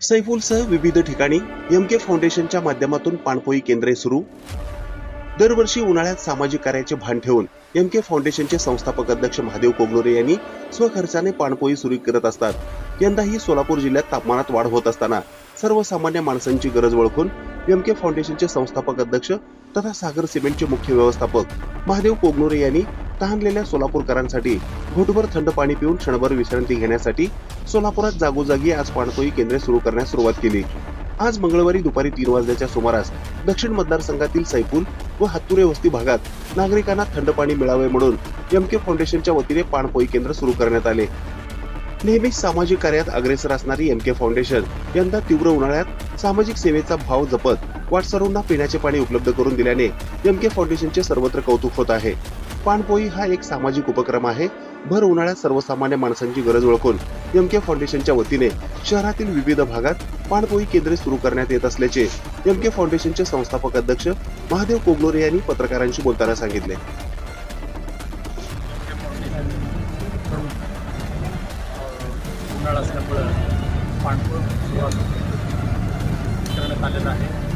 सैफूलसह विविध ठिकाणी एम के फाउंडेशनच्या माध्यमातून पाणपोई केंद्रे सुरू. दरवर्षी उन्हाळ्यात सामाजिक कार्याचे भान ठेवून एम के फाउंडेशनचे संस्थापक अध्यक्ष महादेव कोगनोरे यांनी स्वखर्चाने पाणपोई सुरू करत असतात. यंदाही सोलापूर जिल्ह्यात तापमानात वाढ होत असताना सर्वसामान्य माणसांची गरज ओळखून एम के फाउंडेशनचे संस्थापक अध्यक्ष तथा सागर सिमेंटचे मुख्य व्यवस्थापक महादेव कोगनोरे यांनी तहानलेल्या सोलापूरकरांसाठी घोटभर थंड पाणी पिऊन क्षणभर विश्रांती घेण्यासाठी सोलापुरात जागोजागी आज पाणपोई केंद्रे सुरू करण्यास सुरुवात केली. आज मंगळवारी दुपारी तीन वाजल्याच्या सुमारास दक्षिण मतदारसंघातील सैपूल व हातुरे वस्ती भागात नागरिकांना थंड पाणी मिळावे म्हणून एम के फाउंडेशनच्या वतीने पाणपोई केंद्र सुरू करण्यात आले. नेहमीच सामाजिक कार्यात अग्रेसर असणारी एम के फाउंडेशन यंदा तीव्र उन्हाळ्यात सामाजिक सेवेचा भाव जपत वाटसरूंना पिण्याचे पाणी उपलब्ध करून दिल्याने एम के फाउंडेशनचे सर्वत्र कौतुक होत आहे. पाणपोई हा एक सामाजिक उपक्रम आहे. भर उन्हाळ्यात सर्वसामान्य माणसांची गरज ओळखून एम के फाउंडेशनच्या वतीने शहरातील विविध भागात पाणपोई केंद्रे सुरू करण्यात येत असल्याचे एम के फाउंडेशनचे संस्थापक अध्यक्ष महादेव कोगलोरे यांनी पत्रकारांशी बोलताना सांगितले. उन्हाळा असल्यामुळं सुरुवात करण्यात आलेलं आहे.